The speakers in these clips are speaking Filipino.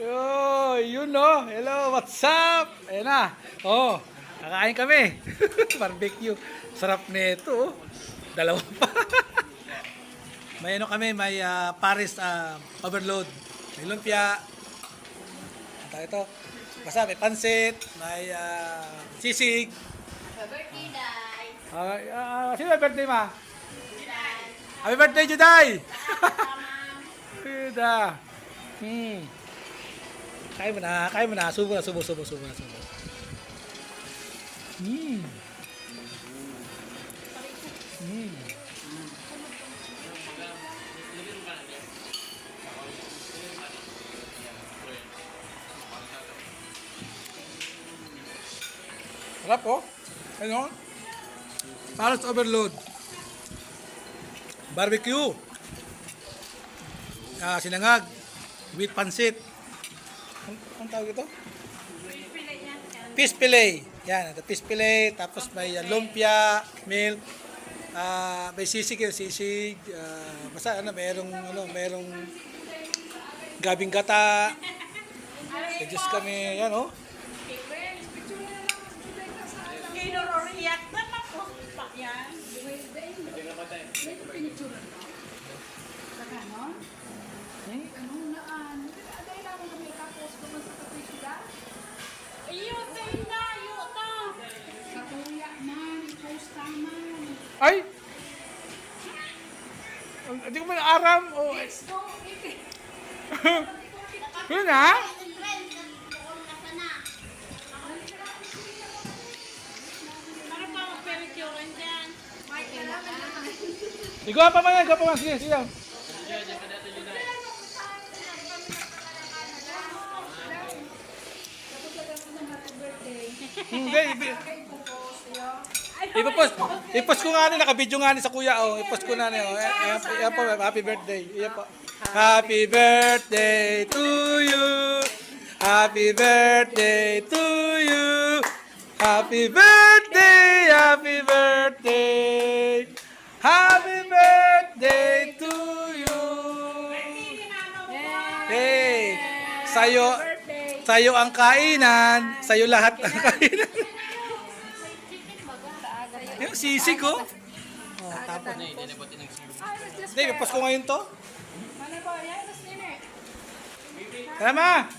Yo, yun no. Hello, what's up? Ayan na. Oh, kakain kami. Barbecue. Sarap nito. Dalawa pa. may ano kami, may ah, Paris ah, overload. May lumpia. Tawag ito? Basta may pansit, may ah, sisig. Birthday, Day. Ah, ah, sino birthday ma? Happy birthday, Juday! Juda. Hmm. Kain mo na, kain mo na. Subo na, subo, subo, subo, subo. Hmm. Hmm. Sarap oh. Ano? Palos overload. Barbecue. Ah, sinangag. With pansit. Ang, ang tawag ito? Fish fillet. Yan, ito fish fillet. Tapos may uh, lumpia, milk. Ah, may sisig yun, sisig. Ah, basta ano, merong ano, merong gabing gata. Juice kami, yan oh. Kinuroriyak naman po pa yan. Iyo, tayo na, iyo ta. Ay! Hindi ko man aram. Oh. Yun ha? Ikaw pa man ikaw pa man. Sige, sige. Hindi, ipopost, ipost ko nga ni, nakabidyo nga ni sa kuya, oh. Ipost ko na ni, oh. Ayan, ayan po, happy birthday. Ayan po. Happy birthday to you. Happy birthday to you. Happy birthday, happy birthday. Happy birthday to you. Hey, sayo, sayo ang kainan, sayo lahat ang kainan. Yung sisig ko. Oh, tapos. Hindi, ipas ko ngayon to. Tara ma!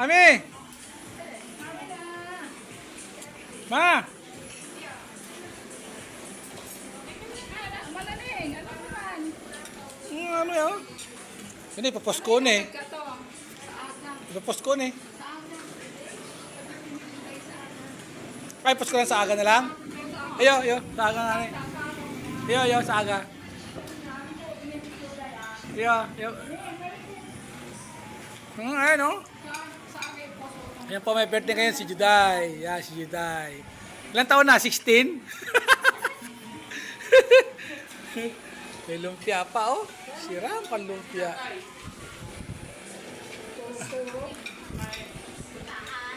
Ami! Ma! Hmm, ano yun? Hindi, ipapost ko na eh. Ipapost ko na eh. Ay, post ko lang sa aga na lang. Ayo, ayo, sa aga na rin. Ayo, ayo, sa aga. Ayo, ayo. Hmm, ayun, no? Ayan po, may birthday ngayon si Juday. Yeah, si Juday. Ilan taon na? 16? may lumpia pa, oh. Sira ang lumpia.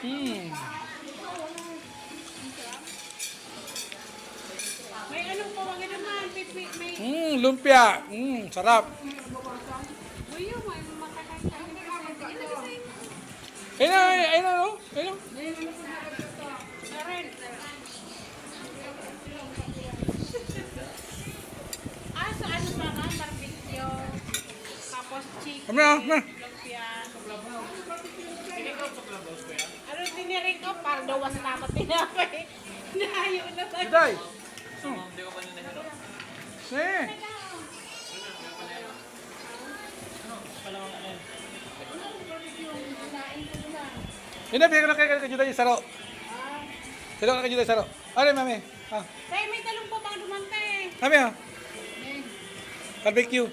Hmm. Lumpia. Hmm, sarap. Ayun na, ayun na, no? Ayun na. Ah, so ano pa nga? Barbecue. Tapos chicken. Kami na, na. Lumpia. Ano tinirin ko? Parang dawas na ako tinapay. Nahayo na ba? Juday. Hmm. Eh. Yun na, bigyan ko na kay kay Juday yung saro. Saro ka kay Juday saro. Ano yung mami? Ah, Kaya may talong pa pang dumante eh. mami ah. Barbecue.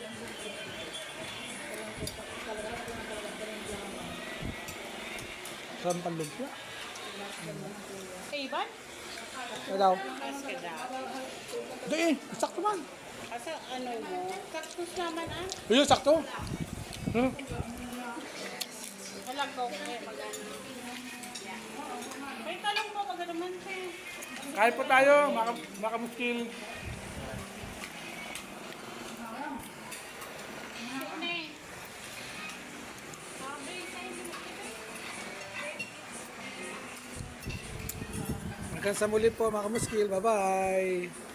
Sarap pang lumpia. Ivan? Ano daw? Mas ka daw. Hindi eh, sakto man. Kasi ano mo, kaktus naman ah. Ayun, sakto. Hmm lang po kayo magano. May tanong po pag naman kayo. Kain po tayo, maka, makamuskil. Hanggang sa muli po mga. Bye-bye!